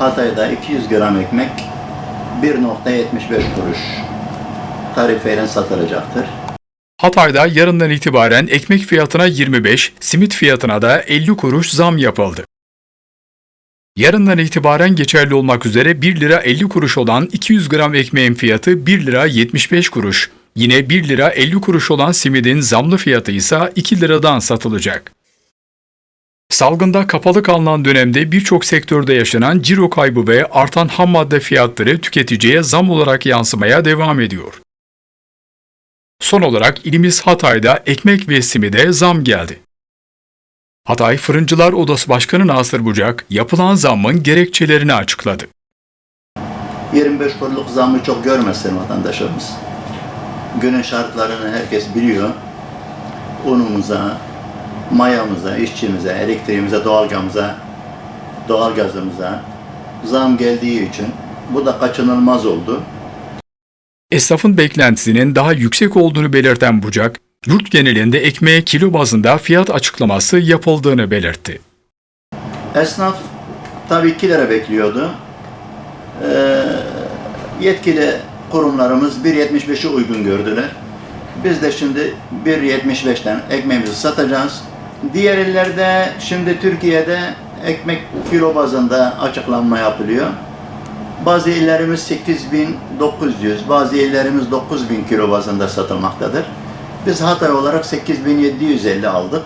Hatay'da 200 gram ekmek 1.75 kuruş tarifeyle satılacaktır. Hatay'da yarından itibaren ekmek fiyatına 25, simit fiyatına da 50 kuruş zam yapıldı. Yarından itibaren geçerli olmak üzere 1 lira 50 kuruş olan 200 gram ekmeğin fiyatı 1 lira 75 kuruş. Yine 1 lira 50 kuruş olan simidin zamlı fiyatı ise 2 liradan satılacak. Salgında kapalı kalınan dönemde birçok sektörde yaşanan ciro kaybı ve artan ham madde fiyatları tüketiciye zam olarak yansımaya devam ediyor. Son olarak ilimiz Hatay'da ekmek ve simide zam geldi. Hatay Fırıncılar Odası Başkanı Nasır Bucak, yapılan zammın gerekçelerini açıkladı. 25 kuruluk zammı çok görmesin vatandaşlarımız. Günün şartlarını herkes biliyor. Unumuza, mayamıza, işçimize, elektriğimize, doğalgamıza, doğalgazımıza zam geldiği için bu da kaçınılmaz oldu. Esnafın beklentisinin daha yüksek olduğunu belirten Bucak, yurt genelinde ekmeğe kilo bazında fiyat açıklaması yapıldığını belirtti. Esnaf tabii 2 lira bekliyordu. Ee, yetkili kurumlarımız 1.75'i uygun gördüler. Biz de şimdi 1.75'ten ekmeğimizi satacağız. Diğer illerde şimdi Türkiye'de ekmek kilo bazında açıklanma yapılıyor. Bazı illerimiz 8900, bazı illerimiz 9000 kilo bazında satılmaktadır. Biz Hatay olarak 8750 aldık.